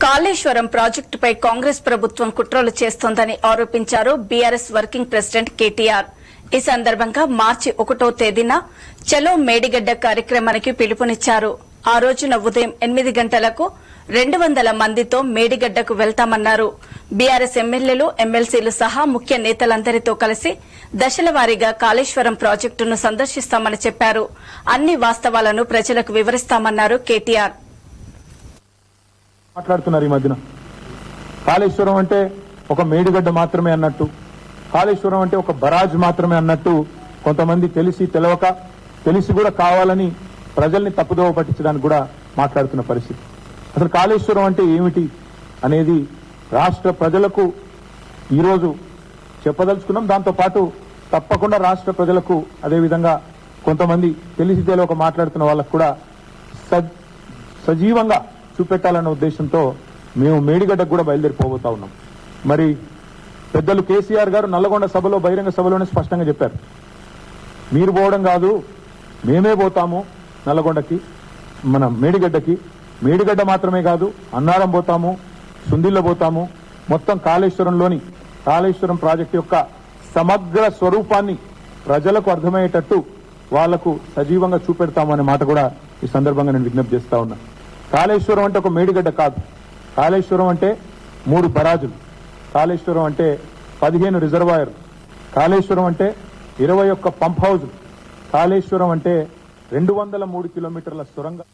కాళేశ్వరం ప్రాజెక్టుపై కాంగ్రెస్ ప్రభుత్వం కుట్రలు చేస్తోందని ఆరోపించారు బీఆర్ఎస్ వర్కింగ్ ప్రెసిడెంట్ కేటీఆర్. ఈ సందర్భంగా మార్చి ఒకటో తేదీన చలో మేడిగడ్డ కార్యక్రమానికి పిలుపునిచ్చారు. ఆ రోజున ఉదయం ఎనిమిది గంటలకు రెండు వందల మందితో మేడిగడ్డకు వెళ్తామన్నారు. బీఆర్ఎస్ ఎమ్మెల్యేలు ఎమ్మెల్సీలు సహా ముఖ్య నేతలందరితో కలిసి దశల వారీగా కాళేశ్వరం ప్రాజెక్టును సందర్శిస్తామని చెప్పారు. అన్ని వాస్తవాలను ప్రజలకు వివరిస్తామన్నారు కేటీఆర్. మాట్లాడుతున్నారు ఈ మధ్యన. కాళేశ్వరం అంటే ఒక మేడిగడ్డ మాత్రమే అన్నట్టు కాళేశ్వరం అంటే ఒక బరాజ్ మాత్రమే అన్నట్టు కొంతమంది తెలిసి తెలవక తెలిసి కూడా కావాలని ప్రజల్ని తప్పుదోవ పట్టించడానికి కూడా మాట్లాడుతున్న పరిస్థితి. అసలు కాళేశ్వరం అంటే ఏమిటి అనేది రాష్ట్ర ప్రజలకు ఈరోజు చెప్పదలుచుకున్నాం. దాంతో పాటు తప్పకుండా రాష్ట్ర ప్రజలకు అదేవిధంగా కొంతమంది తెలిసి తెలియక మాట్లాడుతున్న వాళ్ళకు కూడా సజీవంగా చూపెట్టాలన్న ఉద్దేశంతో మేము మేడిగడ్డకు కూడా బయలుదేరిపోబోతా ఉన్నాం. మరి పెద్దలు కేసీఆర్ గారు నల్లగొండ సభలో బహిరంగ సభలోనే స్పష్టంగా చెప్పారు. మీరు పోవడం కాదు మేమే పోతాము నల్లగొండకి మన మేడిగడ్డకి. మేడిగడ్డ మాత్రమే కాదు అన్నారం పోతాము సుందిల్ల పోతాము. మొత్తం కాళేశ్వరంలోని కాళేశ్వరం ప్రాజెక్టు యొక్క సమగ్ర స్వరూపాన్ని ప్రజలకు అర్థమయ్యేటట్టు వాళ్ళకు సజీవంగా చూపెడతామనే మాట కూడా ఈ సందర్భంగా నేను విజ్ఞప్తి చేస్తా ఉన్నా. కాళేశ్వరం అంటే ఒక మేడిగడ్డ కాదు. కాళేశ్వరం అంటే మూడు బరాజులు. కాళేశ్వరం అంటే పదిహేను రిజర్వాయర్ కాళేశ్వరం అంటే ఇరవై ఒక్క పంప్ హౌజులు. కాళేశ్వరం అంటే రెండు వందల మూడు కిలోమీటర్ల సొరంగం